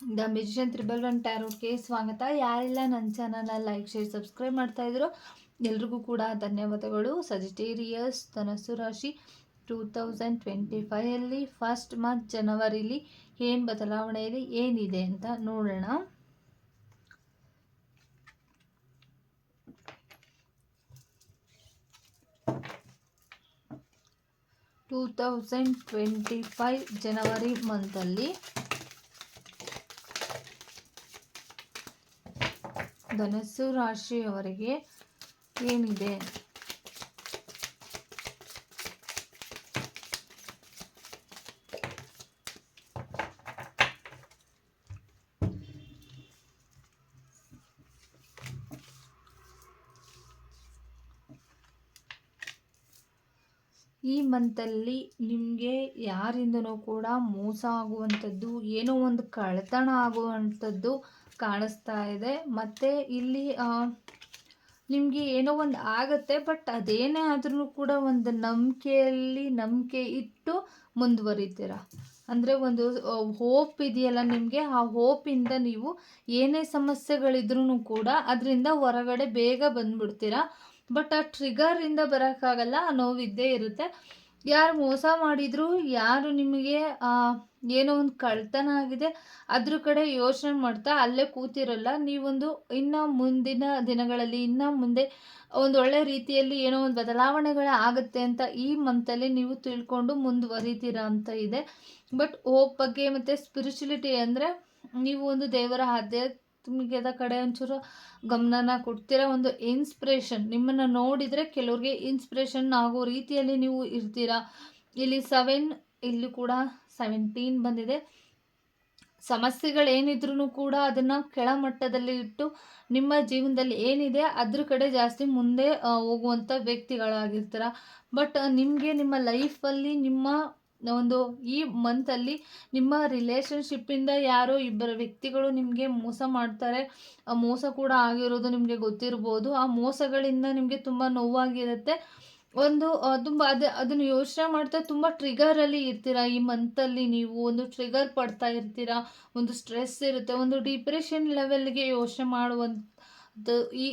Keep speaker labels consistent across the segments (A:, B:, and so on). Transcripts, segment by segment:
A: The musician triple one ಟ್ಯಾರೋಟ್ಗೆ ಸ್ವಾಗತ. ಯಾರೆಲ್ಲ ನನ್ನ ಚಾನಲ್ನ ಲೈಕ್, ಶೇರ್, ಸಬ್ಸ್ಕ್ರೈಬ್ ಮಾಡ್ತಾ ಇದ್ರು ಎಲ್ರಿಗೂ ಕೂಡ ಧನ್ಯವಾದಗಳು. ಸಜಿಟೇರಿಯಸ್ ಧನಸ್ಸು ರಾಶಿ ಟೂ ತೌಸಂಡ್ ಟ್ವೆಂಟಿ ಫೈವಲ್ಲಿ ಫಸ್ಟ್ ಮಂತ್ ಜನವರಿಲಿ ಏನು ಬದಲಾವಣೆಯಲ್ಲಿ ಏನಿದೆ ಅಂತ ನೋಡೋಣ. ಟೂ ತೌಸಂಡ್ ಟ್ವೆಂಟಿ ಫೈವ್ ಜನವರಿ ಮಂತಲ್ಲಿ ಧನಸ್ಸು ರಾಶಿಯವರಿಗೆ ಏನಿದೆ? ಈ ಮಂತಲ್ಲಿ ನಿಮಗೆ ಯಾರಿಂದನೂ ಕೂಡ ಮೋಸ ಆಗುವಂಥದ್ದು ಏನೋ ಒಂದು ಕಳ್ತನ ಆಗುವಂಥದ್ದು ಕಾಣಿಸ್ತಾ ಇದೆ. ಮತ್ತು ಇಲ್ಲಿ ನಿಮಗೆ ಏನೋ ಒಂದು ಆಗುತ್ತೆ, ಬಟ್ ಅದೇನೇ ಆದ್ರೂ ಕೂಡ ಒಂದು ನಂಬಿಕೆಯಲ್ಲಿ ನಂಬಿಕೆ ಇಟ್ಟು ಮುಂದುವರಿತೀರ? ಅಂದರೆ ಒಂದು ಹೋಪ್ ಇದೆಯಲ್ಲ ನಿಮಗೆ, ಆ ಹೋಪಿಂದ ನೀವು ಏನೇ ಸಮಸ್ಯೆಗಳಿದ್ರೂ ಕೂಡ ಅದರಿಂದ ಹೊರಗಡೆ ಬೇಗ ಬಂದ್ಬಿಡ್ತೀರಾ? ಬಟ್ ಆ ಟ್ರಿಗರಿಂದ ಬರೋಕ್ಕಾಗಲ್ಲ, ಆ ನೋವಿದ್ದೇ ಇರುತ್ತೆ. ಯಾರು ಮೋಸ ಮಾಡಿದ್ರು, ಯಾರು ನಿಮಗೆ ಏನೋ ಒಂದು ಕಳ್ತನ ಆಗಿದೆ, ಅದ್ರ ಕಡೆ ಯೋಚನೆ ಮಾಡ್ತಾ ಅಲ್ಲೇ ಕೂತಿರಲ್ಲ. ನೀವೊಂದು ಇನ್ನು ಮುಂದಿನ ದಿನಗಳಲ್ಲಿ, ಇನ್ನು ಮುಂದೆ ಒಂದು ಒಳ್ಳೆ ರೀತಿಯಲ್ಲಿ ಏನೋ ಒಂದು ಬದಲಾವಣೆಗಳು ಆಗುತ್ತೆ ಅಂತ ಈ ಮಂತಲ್ಲಿ ನೀವು ತಿಳ್ಕೊಂಡು ಮುಂದುವರಿತೀರಾ ಅಂತ ಇದೆ. ಬಟ್ ಹೋಪ್ ಬಗ್ಗೆ ಮತ್ತು ಸ್ಪಿರಿಚುಲಿಟಿ ಅಂದರೆ, ನೀವು ಒಂದು ದೇವರ ಆಧ್ಯಾತ್ಮಿಕದ ಕಡೆ ಒಂಚೂರು ಗಮನನ ಕೊಡ್ತೀರಾ? ಒಂದು ಇನ್ಸ್ಪಿರೇಷನ್ ನಿಮ್ಮನ್ನು ನೋಡಿದರೆ ಕೆಲವ್ರಿಗೆ ಇನ್ಸ್ಪಿರೇಷನ್ ಆಗೋ ರೀತಿಯಲ್ಲಿ ನೀವು ಇರ್ತೀರಾ? ಇಲ್ಲಿ ಸೆವೆನ್ ಇಲ್ಲಿ ಕೂಡ ಸೆವೆಂಟೀನ್ ಬಂದಿದೆ. ಸಮಸ್ಯೆಗಳೇನಿದ್ರೂ ಕೂಡ ಅದನ್ನು ಕೆಳಮಟ್ಟದಲ್ಲಿ ಇಟ್ಟು ನಿಮ್ಮ ಜೀವನದಲ್ಲಿ ಏನಿದೆ ಅದ್ರ ಕಡೆ ಜಾಸ್ತಿ ಮುಂದೆ ಹೋಗುವಂಥ ವ್ಯಕ್ತಿಗಳಾಗಿರ್ತೀರ? ಬಟ್ ನಿಮಗೆ ನಿಮ್ಮ ಲೈಫಲ್ಲಿ ನಿಮ್ಮ ಒಂದು ಈ ಮಂತಲ್ಲಿ ನಿಮ್ಮ ರಿಲೇಷನ್ಶಿಪ್ಪಿಂದ ಯಾರೋ ಇಬ್ಬರು ವ್ಯಕ್ತಿಗಳು ನಿಮಗೆ ಮೋಸ ಮಾಡ್ತಾರೆ. ಮೋಸ ಕೂಡ ಆಗಿರೋದು ನಿಮಗೆ ಗೊತ್ತಿರ್ಬೋದು. ಆ ಮೋಸಗಳಿಂದ ನಿಮಗೆ ತುಂಬ ನೋವಾಗಿರುತ್ತೆ. ಒಂದು ತುಂಬ ಅದು, ಅದನ್ನು ಯೋಚನೆ ಮಾಡ್ತಾ ತುಂಬ ಟ್ರಿಗರಲ್ಲಿ ಇರ್ತೀರಾ? ಈ ಮಂತಲ್ಲಿ ನೀವು ಒಂದು ಟ್ರಿಗರ್ ಪಡ್ತಾ ಇರ್ತೀರಾ? ಒಂದು ಸ್ಟ್ರೆಸ್ ಇರುತ್ತೆ. ಒಂದು ಡಿಪ್ರೆಷನ್ ಲೆವೆಲ್ಗೆ ಯೋಚನೆ ಮಾಡುವಂಥ ಈ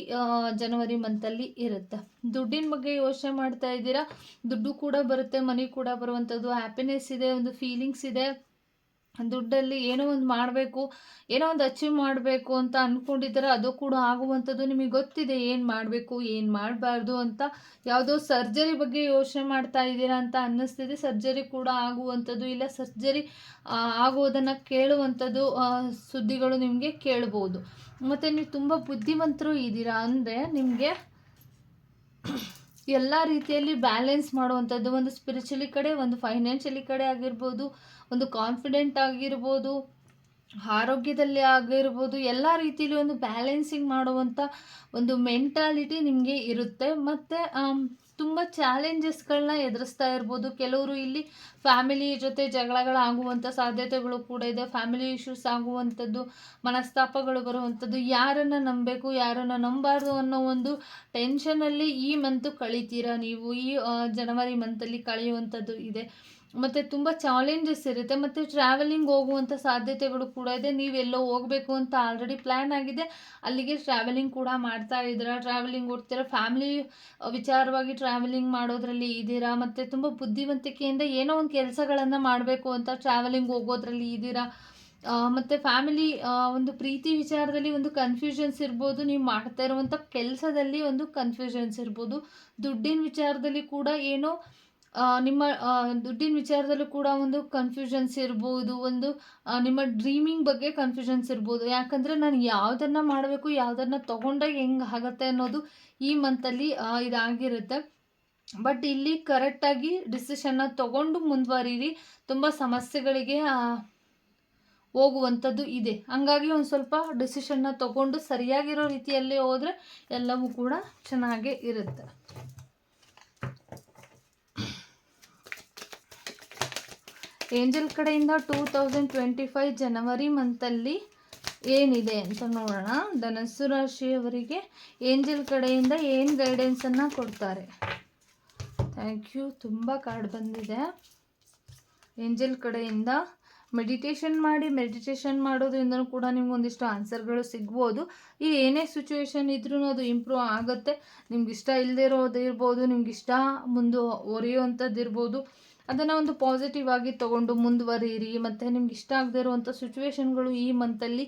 A: ಜನವರಿ ಮಂತಲ್ಲಿ ಇರುತ್ತೆ. ದುಡ್ಡಿನ ಬಗ್ಗೆ ಯೋಚನೆ ಮಾಡ್ತಾ ಇದ್ದೀರಾ? ದುಡ್ಡು ಕೂಡ ಬರುತ್ತೆ, ಮನಿ ಕೂಡ ಬರುವಂಥದ್ದು ಹ್ಯಾಪಿನೆಸ್ ಇದೆ, ಒಂದು ಫೀಲಿಂಗ್ಸ್ ಇದೆ. ದುಡ್ಡಲ್ಲಿ ಏನೋ ಒಂದು ಮಾಡಬೇಕು, ಏನೋ ಒಂದು ಅಚೀವ್ ಮಾಡಬೇಕು ಅಂತ ಅಂದ್ಕೊಂಡಿದ್ದಾರೆ ಅದು ಕೂಡ ಆಗುವಂಥದ್ದು ನಿಮಗೆ ಗೊತ್ತಿದೆ, ಏನು ಮಾಡಬೇಕು, ಏನು ಮಾಡಬಾರ್ದು ಅಂತ. ಯಾವುದೋ ಸರ್ಜರಿ ಬಗ್ಗೆ ಯೋಚನೆ ಮಾಡ್ತಾ ಇದ್ದೀರಾ ಅಂತ ಅನ್ನಿಸ್ತಿದೆ. ಸರ್ಜರಿ ಕೂಡ ಆಗುವಂಥದ್ದು ಇಲ್ಲ. ಸರ್ಜರಿ ಆಗೋದನ್ನು ಕೇಳುವಂಥದ್ದು ಸುದ್ದಿಗಳು ನಿಮಗೆ ಕೇಳ್ಬೋದು. ಮತ್ತು ನೀವು ತುಂಬ ಬುದ್ಧಿವಂತರು ಇದ್ದೀರಾ ಅಂದರೆ ನಿಮಗೆ ಎಲ್ಲ ರೀತಿಯಲ್ಲಿ ಬ್ಯಾಲೆನ್ಸ್ ಮಾಡುವಂಥದ್ದು, ಒಂದು ಸ್ಪಿರಿಚುಲಿ ಕಡೆ, ಒಂದು ಫೈನಾನ್ಷಿಯಲಿ ಕಡೆ ಆಗಿರ್ಬೋದು, ಒಂದು ಕಾನ್ಫಿಡೆಂಟ್ ಆಗಿರ್ಬೋದು, ಆರೋಗ್ಯದಲ್ಲಿ ಆಗಿರ್ಬೋದು, ಎಲ್ಲ ರೀತಿಯಲ್ಲಿ ಒಂದು ಬ್ಯಾಲೆನ್ಸಿಂಗ್ ಮಾಡುವಂಥ ಒಂದು ಮೆಂಟಾಲಿಟಿ ನಿಮಗೆ ಇರುತ್ತೆ. ಮತ್ತು ತುಂಬ ಚಾಲೆಂಜಸ್ಗಳನ್ನ ಎದುರಿಸ್ತಾ ಇರ್ಬೋದು. ಕೆಲವರು ಇಲ್ಲಿ ಫ್ಯಾಮಿಲಿ ಜೊತೆ ಜಗಳಗಳಾಗುವಂಥ ಸಾಧ್ಯತೆಗಳು ಕೂಡ ಇದೆ. ಫ್ಯಾಮಿಲಿ ಇಶ್ಯೂಸ್ ಆಗುವಂಥದ್ದು, ಮನಸ್ತಾಪಗಳು ಬರುವಂಥದ್ದು ಯಾರನ್ನು ನಂಬಬೇಕು, ಯಾರನ್ನು ನಂಬಾರ್ದು ಅನ್ನೋ ಒಂದು ಟೆನ್ಷನಲ್ಲಿ ಈ ಮಂತು ಕಳೀತೀರಾ ನೀವು? ಈ ಜನವರಿ ಮಂತಲ್ಲಿ ಕಳೆಯುವಂಥದ್ದು ಇದೆ. ಮತ್ತು ತುಂಬ ಚಾಲೆಂಜಸ್ ಇರುತ್ತೆ. ಮತ್ತು ಟ್ರಾವೆಲಿಂಗ್ ಹೋಗುವಂಥ ಸಾಧ್ಯತೆಗಳು ಕೂಡ ಇದೆ. ನೀವೆಲ್ಲೋ ಹೋಗಬೇಕು ಅಂತ ಆಲ್ರೆಡಿ ಪ್ಲ್ಯಾನ್ ಆಗಿದೆ. ಅಲ್ಲಿಗೆ ಟ್ರಾವೆಲಿಂಗ್ ಕೂಡ ಮಾಡ್ತಾ ಇದ್ದೀರಾ? ಟ್ರಾವೆಲಿಂಗ್ ಓಡ್ತೀರಾ? ಫ್ಯಾಮಿಲಿ ವಿಚಾರವಾಗಿ ಟ್ರಾವೆಲಿಂಗ್ ಮಾಡೋದ್ರಲ್ಲಿ ಇದ್ದೀರಾ? ಮತ್ತು ತುಂಬ ಬುದ್ಧಿವಂತಿಕೆಯಿಂದ ಏನೋ ಒಂದು ಕೆಲಸಗಳನ್ನು ಮಾಡಬೇಕು ಅಂತ ಟ್ರಾವೆಲಿಂಗ್ ಹೋಗೋದ್ರಲ್ಲಿ ಇದ್ದೀರಾ? ಮತ್ತು ಫ್ಯಾಮಿಲಿ ಒಂದು ಪ್ರೀತಿ ವಿಚಾರದಲ್ಲಿ ಒಂದು ಕನ್ಫ್ಯೂಷನ್ಸ್ ಇರ್ಬೋದು. ನೀವು ಮಾಡ್ತಾ ಇರುವಂಥ ಕೆಲಸದಲ್ಲಿ ಒಂದು ಕನ್ಫ್ಯೂಷನ್ಸ್ ಇರ್ಬೋದು. ದುಡ್ಡಿನ ವಿಚಾರದಲ್ಲಿ ಕೂಡ ಏನೋ ನಿಮ್ಮ ದುಡ್ಡಿನ ವಿಚಾರದಲ್ಲೂ ಕೂಡ ಒಂದು ಕನ್ಫ್ಯೂಷನ್ಸ್ ಇರ್ಬೋದು, ಒಂದು ನಿಮ್ಮ ಡ್ರೀಮಿಂಗ್ ಬಗ್ಗೆ ಕನ್ಫ್ಯೂಷನ್ಸ್ ಇರ್ಬೋದು. ಯಾಕಂದರೆ ನಾನು ಯಾವುದನ್ನು ಮಾಡಬೇಕು, ಯಾವುದನ್ನು ತೊಗೊಂಡಾಗ ಹೆಂಗೆ ಆಗುತ್ತೆ ಅನ್ನೋದು ಈ ಮಂತಲ್ಲಿ ಇದಾಗಿರುತ್ತೆ. ಬಟ್ ಇಲ್ಲಿ ಕರೆಕ್ಟಾಗಿ ಡಿಸಿಷನ್ನ ತೊಗೊಂಡು ಮುಂದುವರಿರಿ. ತುಂಬ ಸಮಸ್ಯೆಗಳಿಗೆ ಹೋಗುವಂಥದ್ದು ಇದೆ. ಹಂಗಾಗಿ ಒಂದು ಸ್ವಲ್ಪ ಡಿಸಿಷನ್ನ ತೊಗೊಂಡು ಸರಿಯಾಗಿರೋ ರೀತಿಯಲ್ಲಿ ಹೋದರೆ ಎಲ್ಲವೂ ಕೂಡ ಚೆನ್ನಾಗೇ ಇರುತ್ತೆ. ಏಂಜಲ್ ಕಡೆಯಿಂದ ಟೂ ತೌಸಂಡ್ ಟ್ವೆಂಟಿ ಫೈವ್ ಜನವರಿ ಮಂತಲ್ಲಿ ಏನಿದೆ ಅಂತ ನೋಡೋಣ. ಧನಸ್ಸು ರಾಶಿಯವರಿಗೆ ಏಂಜಲ್ ಕಡೆಯಿಂದ ಏನು ಗೈಡೆನ್ಸನ್ನು ಕೊಡ್ತಾರೆ? ಥ್ಯಾಂಕ್ ಯು ತುಂಬ ಕಾರ್ಡ್ ಬಂದಿದೆ. ಏಂಜಲ್ ಕಡೆಯಿಂದ ಮೆಡಿಟೇಷನ್ ಮಾಡಿ ಮೆಡಿಟೇಷನ್ ಮಾಡೋದ್ರಿಂದನೂ ಕೂಡ ನಿಮ್ಗೆ ಒಂದಿಷ್ಟು ಆನ್ಸರ್ಗಳು ಸಿಗ್ಬೋದು. ಈ ಏನೇ ಸಿಚುವೇಶನ್ ಇದ್ರೂ ಅದು ಇಂಪ್ರೂವ್ ಆಗುತ್ತೆ. ನಿಮ್ಗೆ ಇಷ್ಟ ಇಲ್ಲದೆ ಇರೋದು ಇರ್ಬೋದು, ನಿಮ್ಗೆ ಇಷ್ಟ ಮುಂದೆ ಒರೆಯುವಂಥದ್ದು ಇರ್ಬೋದು ಅದನ್ನು ಒಂದು ಪಾಸಿಟಿವ್ ಆಗಿ ತೊಗೊಂಡು ಮುಂದುವರಿಯಿರಿ ಮತ್ತು ನಿಮ್ಗೆ ಇಷ್ಟ ಆಗದೆ ಇರುವಂಥ ಸಿಚುವೇಶನ್ಗಳು ಈ ಮಂತಲ್ಲಿ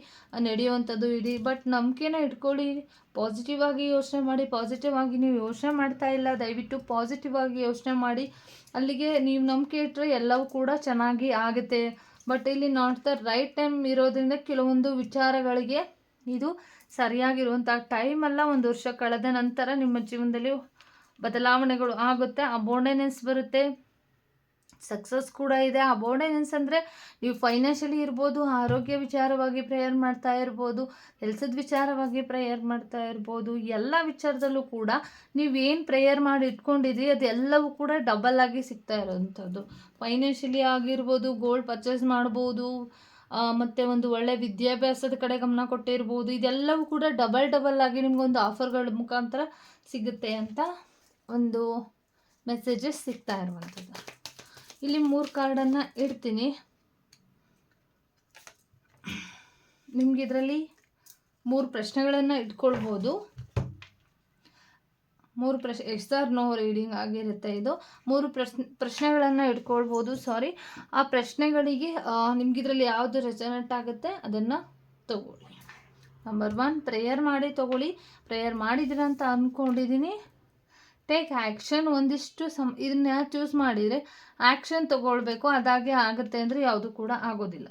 A: ನಡೆಯುವಂಥದ್ದು ಇಡಿ ಬಟ್ ನಂಬಿಕೆನ ಇಟ್ಕೊಳ್ಳಿ. ಪಾಸಿಟಿವ್ ಆಗಿ ಯೋಚನೆ ಮಾಡಿ. ಪಾಸಿಟಿವ್ ಆಗಿ ನೀವು ಯೋಚನೆ ಮಾಡ್ತಾ ಇಲ್ಲ, ದಯವಿಟ್ಟು ಪಾಸಿಟಿವ್ ಆಗಿ ಯೋಚನೆ ಮಾಡಿ. ಅಲ್ಲಿಗೆ ನೀವು ನಂಬಿಕೆ ಇಟ್ಟರೆ ಎಲ್ಲವೂ ಕೂಡ ಚೆನ್ನಾಗಿ ಆಗುತ್ತೆ. ಬಟ್ ಇಲ್ಲಿ ನಾಟ್ ದ ರೈಟ್ ಟೈಮ್ ಇರೋದ್ರಿಂದ ಕೆಲವೊಂದು ವಿಚಾರಗಳಿಗೆ ಇದು ಸರಿಯಾಗಿರುವಂಥ ಟೈಮೆಲ್ಲ ಒಂದು ವರ್ಷ ಕಳೆದ ನಂತರ ನಿಮ್ಮ ಜೀವನದಲ್ಲಿ ಬದಲಾವಣೆಗಳು ಆಗುತ್ತೆ. ಅಬೋಂಡೆನೆನ್ಸ್ ಬರುತ್ತೆ. ಸಕ್ಸಸ್ ಕೂಡ ಇದೆ. ಅಬೋರ್ಡೆನೆನ್ಸ್ ಅಂದರೆ ನೀವು ಫೈನಾನ್ಷಿಯಲಿ ಇರ್ಬೋದು, ಆರೋಗ್ಯ ವಿಚಾರವಾಗಿ ಪ್ರೇಯರ್ ಮಾಡ್ತಾ ಇರ್ಬೋದು ಕೆಲಸದ ವಿಚಾರವಾಗಿ ಪ್ರೇಯರ್ ಮಾಡ್ತಾ ಇರ್ಬೋದು, ಎಲ್ಲ ವಿಚಾರದಲ್ಲೂ ಕೂಡ ನೀವೇನು ಪ್ರೇಯರ್ ಮಾಡಿ ಇಟ್ಕೊಂಡಿದ್ರಿ ಅದೆಲ್ಲವೂ ಕೂಡ ಡಬಲ್ ಆಗಿ ಸಿಗ್ತಾ ಇರೋವಂಥದ್ದು. ಫೈನಾನ್ಷಿಯಲಿ ಆಗಿರ್ಬೋದು ಗೋಲ್ಡ್ ಪರ್ಚೇಸ್ ಮಾಡ್ಬೋದು ಮತ್ತು ಒಂದು ಒಳ್ಳೆ ವಿದ್ಯಾಭ್ಯಾಸದ ಕಡೆ ಗಮನ ಕೊಟ್ಟಿರ್ಬೋದು, ಇದೆಲ್ಲವೂ ಕೂಡ ಡಬಲ್ ಡಬಲ್ ಆಗಿ ನಿಮ್ಗೊಂದು ಆಫರ್ಗಳ ಮುಖಾಂತರ ಸಿಗುತ್ತೆ ಅಂತ ಒಂದು ಮೆಸೇಜಸ್ ಸಿಗ್ತಾ ಇರುವಂಥದ್ದು. ಇಲ್ಲಿ ಮೂರು ಕಾರ್ಡನ್ನು ಇಡ್ತೀನಿ. ನಿಮ್ಗೆ ಇದರಲ್ಲಿ ಮೂರು ಪ್ರಶ್ನೆಗಳನ್ನು ಇಟ್ಕೊಳ್ಬೋದು. ಮೂರು ಪ್ರಶ್ನೆ ಎಸ್ ಆರ್ ನೋ ರೀಡಿಂಗ್ ಆಗಿರುತ್ತೆ ಇದು. ಮೂರು ಪ್ರಶ್ನೆ ಪ್ರಶ್ನೆಗಳನ್ನು ಇಟ್ಕೊಳ್ಬೋದು ಸಾರಿ ಆ ಪ್ರಶ್ನೆಗಳಿಗೆ ನಿಮ್ಗೆ ಇದರಲ್ಲಿ ಯಾವುದು ರೆಸನೆಟ್ ಆಗುತ್ತೆ ಅದನ್ನು ತಗೊಳ್ಳಿ. ನಂಬರ್ ಒನ್ ಪ್ರೇಯರ್ ಮಾಡಿ ತಗೊಳ್ಳಿ. ಪ್ರೇಯರ್ ಮಾಡಿದ್ರಂತ ಅಂದ್ಕೊಂಡಿದ್ದೀನಿ ಟೇಕ್ ಆ್ಯಕ್ಷನ್ ಒಂದಿಷ್ಟು ಸಮ್, ಇದನ್ನ ಚೂಸ್ ಮಾಡಿದರೆ ಆ್ಯಕ್ಷನ್ ತೊಗೊಳ್ಬೇಕು, ಅದಾಗೆ ಆಗುತ್ತೆ ಅಂದರೆ ಯಾವುದು ಕೂಡ ಆಗೋದಿಲ್ಲ.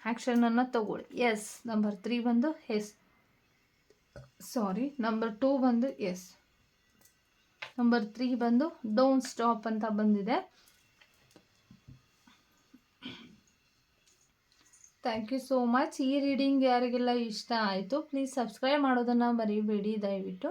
A: ಆ್ಯಕ್ಷನನ್ನು ತಗೊಳ್ಳಿ. ಎಸ್ ನಂಬರ್ ತ್ರೀ ಬಂದು ಎಸ್ ಸಾರಿ ನಂಬರ್ ಟೂ ಬಂದು ಎಸ್ ನಂಬರ್ ತ್ರೀ ಬಂದು ಡೋಂಟ್ ಸ್ಟಾಪ್ ಅಂತ ಬಂದಿದೆ. ಥ್ಯಾಂಕ್ ಯು ಸೋ ಮಚ್ ಈ ರೀಡಿಂಗ್ ಯಾರಿಗೆಲ್ಲ ಇಷ್ಟ ಆಯಿತು ಪ್ಲೀಸ್ ಸಬ್ಸ್ಕ್ರೈಬ್ ಮಾಡೋದನ್ನು ಮರಿಬೇಡಿ, ದಯವಿಟ್ಟು.